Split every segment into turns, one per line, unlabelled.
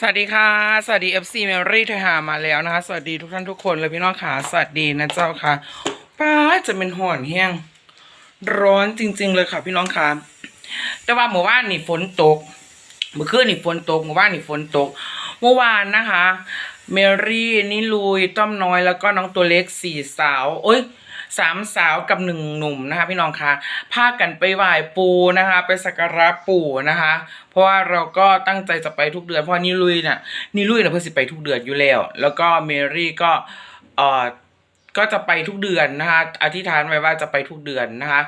สวัสดีค่ะ สวัสดี FC Mary ทยหามาแล้วนะคะ สวัสดีทุกท่านทุกคนเลยพี่น้องค่ะสวัสดีนะเจ้าค่ะป้าจะเป็นห่อนแห้งร้อนจริง ๆ เลยค่ะพี่น้องค่ะแต่ว่าเมื่อวานนี่ฝนตก เมื่อคืนนี่ฝนตกเมื่อวานนี่ฝนตก เมื่อวานนะคะ เมรี่นิลุยต้อมน้อยแล้วก็น้องตัวเล็กสี่สาว โอ้ย สามสาวกับหนึ่งหนุ่มนะคะ พี่น้องคะพากันไปไหว้ปูนะคะ ไปสักการะปู่นะคะ เพราะว่าเราก็ตั้งใจจะไปทุกเดือนเพราะนิลุยนะ่ะนิลุยเนี่ยเพิ่งสิไปทุกเดือนอยู่แล้ว แล้วก็เมรี่ก็เอ่อก็จะไปทุกเดือนนะคะ อธิษฐานไว้ว่าจะไปทุกเดือนนะคะ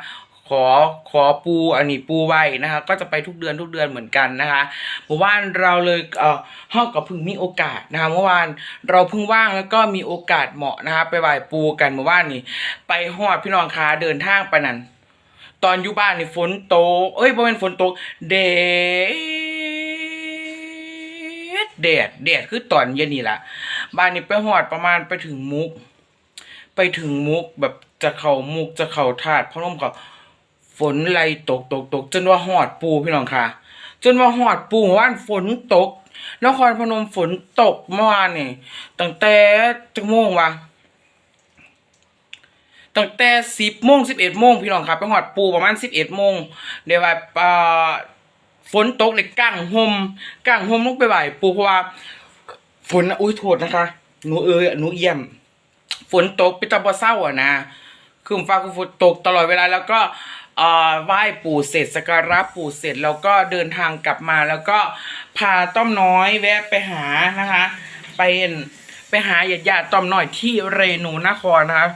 ขอขอปูอันนี้ปูไว้นะคะ ก็จะไปทุกเดือนทุกเดือนเหมือนกันนะคะเมื่อวานเราเลยเอ่อเฮากับเพึ่งมีโอกาสนะคะเมื่อวานเราเพิ่งว่างแล้วก็มีโอกาสเหมาะนะคะ ไปไหว้ปูกันเมื่อวานนี้ไปฮอดพี่น้องคะเดินทางไปนั่นตอนอยู่บ้านนี่ฝนตกเอ้ยบ่เป็นฝนตกแดดแดดแดดคือตอนเย็นนี่แหละบ้านนี้ไปฮอดประมาณไปถึงมุก ไปถึงมุกแบบจะเข่ามุกจะเข่าถาดพร้อมกับ ฝนไล่ตกตกตกจนว่าหอดปูพี่น้องค่ะ จนว่าหอดปูว่านฝนตกนครพนมฝนตกเมื่อวานนี่ตั้งแต่จักโมงวะตั้งแต่สิบโมงสิบเอ็ดโมงพี่น้องครับไปหอดปูประมาณสิบเอ็ดโมงเดี๋ยวว่าเอ่อฝนตกเลยกั้งหมกั้งหมลงไปไหวปูเพราะว่า ฝนอุ้ยโทษนะคะ หนูเอ้ยหนูเยี่ยม ฝนตกปิตาบอเศร้าอะนะคือฟ้าคือฝนตกตลอดเวลาแล้วก็ เอ่อไหว้ปู่เสร็จสักการะปู่เสร็จแล้วก็เดินทางกลับมาแล้วก็พาต้อมน้อยแวะไปหานะคะไปไปหาญาติญาติต้อมน้อยที่เรนูนครนะคะ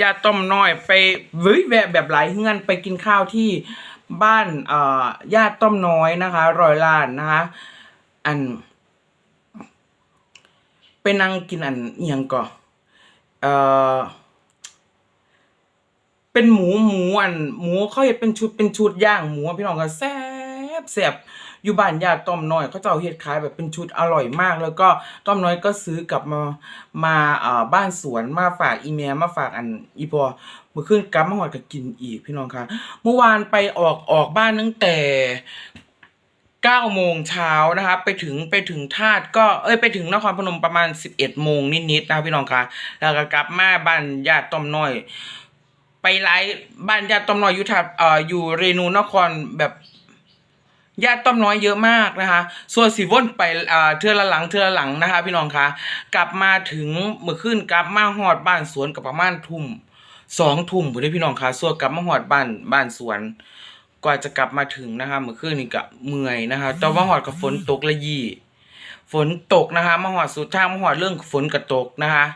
ญาติต้อมน้อยไปเว้ยแวะแบบหลายเฮือนไปกินข้าวที่บ้านเอ่อญาติต้อมน้อยนะคะรอยล้านนะคะอันไปนั่งกินอันเอียงก่อนเอ่อ เป็นหมูหมูอันหมูเขาเห็ดเป็นชุดเป็นชุดย่างหมูอะพี่น้องก็แซ่บแซ่บอยู่บ้านญาติต้อมน้อยเขาจะเอาเฮ็ดขายแบบเป็นชุดอร่อยมาก แล้วก็ต้อมน้อยก็ซื้อกลับมามาเอ่อบ้านสวนมาฝากอีเมียมาฝากอันอีพอเมื่อคืนกลับมาหอดก็กินอีกพี่น้องคะเมื่อวานไปออกออกบ้านตั้งแต่เก้าโมงเช้านะคะไปถึงไปถึงธาตุก็เอ้ยไปถึงนครพนมประมาณสิบเอ็ดโมงนิดๆนะพี่น้องคะแล้วก็กลับมาบ้านญาติต้อมน้อย ไปไลฟ์บ้านญาติต้อมน้อยอยู่ทับเอ่ออยู่เรนูนครแบบญาติต้อมน้อยเยอะมากนะคะ ส่วนสีว่นไปเอ่อเทือละหลังเทือละหลังนะคะ พี่น้องคะกลับมาถึงเมื่อคืนกลับมาหอดบ้านสวนกับประมาณทุ่มสองทุ่มผมได้พี่น้องคะส่วนกลับมาหอดบ้านบ้านสวนกว่าจะกลับมาถึงนะคะเมื่อคืนนี่ก็เมื่อยนะคะแต่ว่าหอดกับฝนตกละยี่ ฝนตกนะคะมาหอดสุดทางมาหอดเรื่องฝนกระตกนะคะ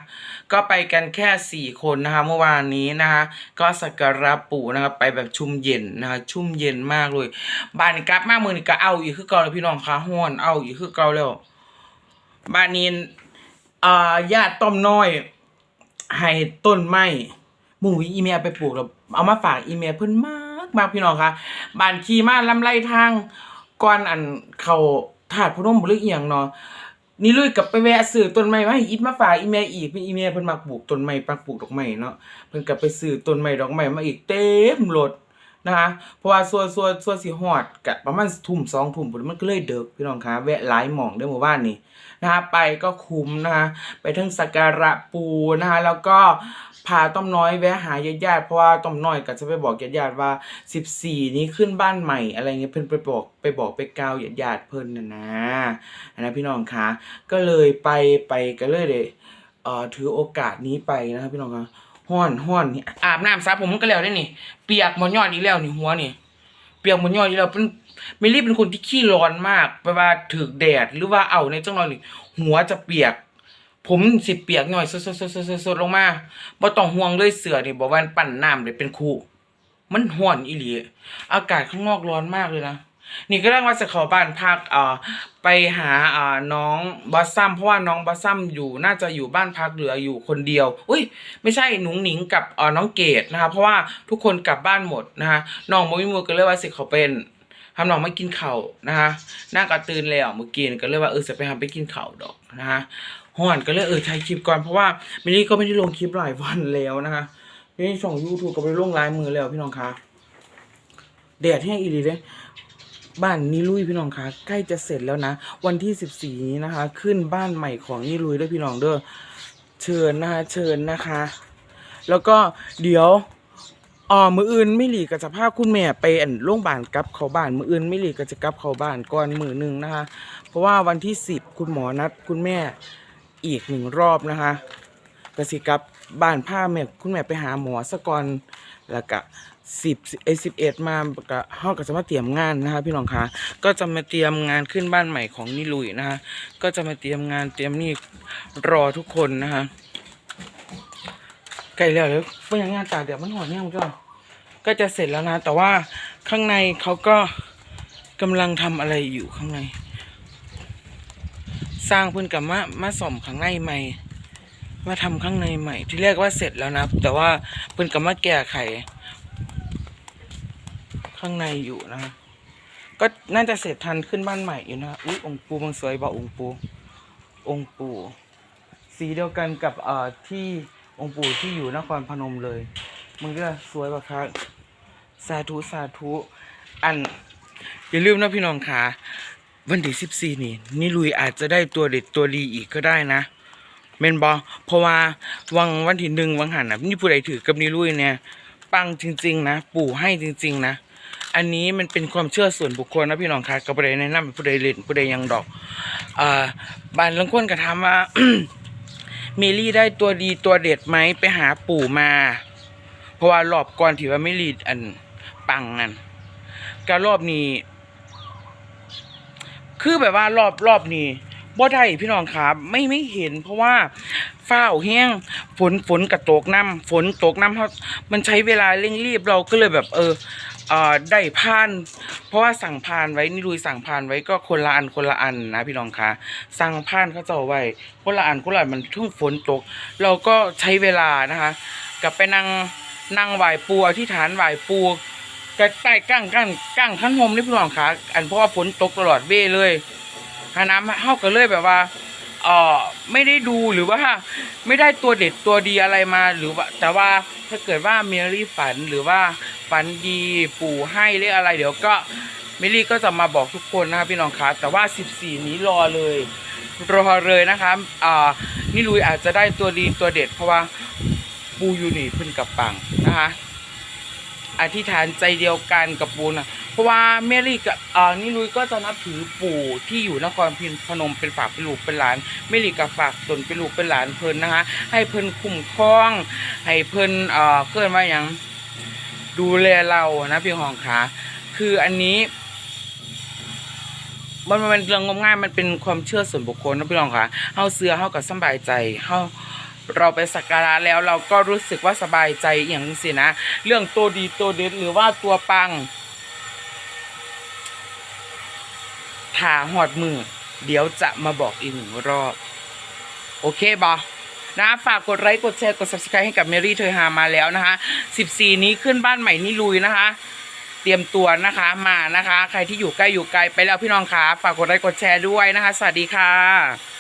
ก็ไปกันแค่สี่คนนะคะเมื่อวานนี้นะคะ ก็สักการะปู่นะคะไปแบบชุ่มเย็นนะคะชุ่มเย็นมากเลยบ้านนี้กลับมาเมือนี่ก็เอาอีกคือเก่าเลยพี่น้องคะห้อนเอาอีกคือเก่าแล้วบ้านนี้อ่าญาติต้อมน้อยให้ต้นไม้หมูอีเมียไปปลูกแล้วเอามาฝากอีเมียเพิ่นมากมากพี่น้องคะบ้านขี่มาลำไรทางก่อนอันเขา ถาดพนมบุรีเอียงเนาะนี่เลยกลับไปแวะซื้อต้นไม้มาให้อีทมาฝากอีเมียอีกพี่อีเมียเพิ่นมาปลูกต้นไม้ปักปลูกดอกไม้เนาะเพิ่นกลับไปซื้อต้นไม้ดอกไม้มาอีกเต็มรถนะคะเพราะว่าส่วนส่วนส่วนสิฮอดกะประมาณทุ่มสองทุ่มพุ่นมันก็เลยเดึกพี่น้องคะแวะหลายหม่องเด้อหมู่บ้านนี่นะคะไปก็คุ้มนะคะไปทั้งสักการะปูนะคะแล้วก็ พาต้อมน้อยแวะหาญาติญาติเพราะว่าต้อมน้อยก็จะไปบอกญาติญาติว่าสิบสี่นี้ขึ้นบ้านใหม่อะไรเงี้ยเพิ่นไปบอกไปบอกไปกาวญาติญาติเพิ่นนะนะอันนะพี่น้องคะก็เลยไปไปก็เลยเลยเอ่อถือโอกาสนี้ไปนะครับพี่น้องคะห้อนห้อนนี่อาบน้ำซะผมมันก็แล้วได้นี่ เปียกหมอนยอดอีกแล้วนี่หัวนี่เปียกหมอนยอดอีกแล้วเป็นไม่รีบเป็นคนที่ขี้ร้อนมากไปว่าถึกแดดหรือว่าเอาในจังหวะนี่หัวจะเปียก ผมสิเปียกหน่อยสดๆๆๆๆลงมาบ่ต้องห่วงเลยเสือนี่บ่ว่าปั่นน้ำเลยเป็นคู่ มันร้อนอีหลีอากาศข้างนอกร้อนมากเลยนะนี่ก็เรื่องว่าจะข้าบ้านพักเอ่อไปหาเอ่อน้องบอสซัมเพราะว่าน้องบอสซัมอยู่น่าจะอยู่บ้านพักเหลืออยู่คนเดียว อุ้ยไม่ใช่หนุงหนิงกับเอ่อน้องเกดนะคะเพราะว่าทุกคนกลับบ้านหมดนะคะน้องโมวิมูก็เลยว่าสิเขาเป็นทำน้องไม่กินเข้านะคะน่ากระตื่นแล้วเมื่อกี้ก็เลยว่าเออจะไปทำไปกินเข้าดอกนะคะ ห่อนก็เลยเออถ่ายคลิปก่อนเพราะว่ามินี่ก็ไม่ได้ลงคลิปหลายวันแล้วนะคะนี่ช่องยูทูบก็ไปลงลน์มือแล้วพี่น้องคะแดดแห้งอีหลีเลยบ้านนิลุยพี่น้องคะใกล้จะเสร็จแล้วนะ วันที่สิบสี่นี้นะคะ ขึ้นบ้านใหม่ของนิลุยด้วยพี่น้องเด้อเชิญนะคะเชิญนะคะ แล้วก็เดี๋ยวอ๋อมืออื่นไม่หลีก็จะพาพคุณแม่ไปอันโรงพยาบาลกลับเขาบ้าน มืออื่นไม่หลีก็จะกลับเขาบ้านก่อนมือหนึ่งนะคะ เพราะว่าวันที่สิบคุณหมอนัดคุณแม่ อีกหนึ่งรอบนะคะกสิกลับบ้านผ้าแม่คุณแม่ไปหาหมอสะก่อนแล้วก็สิบเอสิบเอ็ดมาก็เฮาก็จะมาเตรียมงานนะคะ พี่น้องคะก็จะมาเตรียมงานขึ้นบ้านใหม่ของนิลุยนะคะก็จะมาเตรียมงานเตรียมนี่รอทุกคนนะคะใกล้แล้วเดี๋ยวเพื่อนงานตาเดี๋ยวมันหอนเนี่ยมันก็ก็จะเสร็จแล้วนะ แต่ว่าข้างในเขาก็กำลังทำอะไรอยู่ข้างใน สร้างเพื่อนกับมามาส่อมข้างในใหม่มาทำข้างในใหม่ ที่แรกว่าเสร็จแล้วนะ แต่ว่าเพื่อนกับมาแก้ไข ข้างในอยู่นะก็น่าจะเสร็จทันขึ้นบ้านใหม่อยู่นะอุ้ยองปูบางสวยบ่องปู องปู สีเดียวกันกับเอ่อที่องค์ปู่ที่อยู่นครพนมเลย มึงก็สวยปะคะสาธุสาธุอันอย่าลืมนะพี่น้องขา วันที่สิบสี่นี่นี่ลุยอาจจะได้ตัวเด็ดตัวดีอีกก็ได้นะเมนบอเพราะว่าวังวันที่หนึ่งวังหันนะนี่ผู้ใดถือกับนี่ลุยเนี่ย ปังจริง ๆ นะ ปู่ให้จริง ๆ นะ อันนี้มันเป็นความเชื่อส่วนบุคคลนะพี่น้องค่ะกับผู้ใดแนะนำผู้ใดเล่นผู้ใดยังดอกอ่าบานลังคนก็ถามว่าเมลี่ได้ตัวดีตัวเด็ดไหมไปหาปู่มา เพราะว่ารอบก่อนที่ว่าไม่รีดอันปังนั่นการรอบนี้ คือแบบว่ารอบรอบนี้บ่ได้พี่น้องครับไม่ไม่เห็น เพราะว่าฟ้าแห้งฝนฝนกระตกน้ำฝนตกน้ำเขามันใช้เวลาเร่งรีบเราก็เลยแบบเออได้ผ่าน เพราะว่าสั่งผ่านไว้นี่ดูสั่งผ่านไว้ก็คนละอันคนละอันนะพี่น้องคะสั่งผ่านเขาจะเอาไว้คนละอันคนละอันมันเพิ่งฝนตก เราก็ใช้เวลานะคะ กลับไปนั่งนั่งไหวปูอธิษฐานไหว้ปู กระใต้กั้งกั้งกั้งขั้นหมนี่พี่น้องคะอันเพราะว่าฝนตกตลอดเว้เลยหาน้ำเข้ากันเลยแบบว่าเออไม่ได้ดูหรือว่าไม่ได้ตัวเด็ดตัวดีอะไรมาหรือว่า แต่ว่าถ้าเกิดว่าเมลี่ฝันหรือว่าฝันดีปู่ให้หรืออะไร เดี๋ยวก็เมลี่ก็จะมาบอกทุกคนนะครับพี่น้องคะแต่ว่า 14 นี้รอเลยรอเลยนะคะอ่านี่ลุยอาจจะได้ตัวดีตัวเด็ดเพราะว่าปูอยู่นี่เพิ่นกับปังนะคะ อธิษฐานใจเดียวกันกับปูนะเพราะว่าเมลี่กับอ่านี่ลุยก็จะนับถือปู่ที่อยู่นครพินพนมเป็นฝากเป็นลูกเป็นหลานเมลี่กับฝากตนเป็นลูกเป็นหลานเพิ่นนะคะ ให้เพิ่นคุ้มครอง ให้เพิ่นเอ่อเกินว่าอย่างดูแลเรานะพี่หองขาคืออันนี้มันมันเป็นเรื่องงมง่ายมันเป็นความเชื่อส่วนบุคคลนะพี่น้องค่ะเฮาเสือเฮากับสบายใจเฮา เราไปสักการะแล้วเราก็รู้สึกว่าสบายใจอย่างนี้สินะ เรื่องตัวดีตัวเด็ดหรือว่าตัวปังถ่าหอดมือ เดี๋ยวจะมาบอกอีกหนึ่งรอบ โอเคบอนะฝากกดไลค์กดแชร์กด subscribe ให้กับเมรี่เธอหามาแล้วนะคะ 14 นี้ขึ้นบ้านใหม่นี่ลุยนะคะ เตรียมตัวนะคะมานะคะ ใครที่อยู่ใกล้อยู่ไกลไปแล้วพี่น้องคะฝากกดไลค์กดแชร์ด้วยนะคะ สวัสดีค่ะ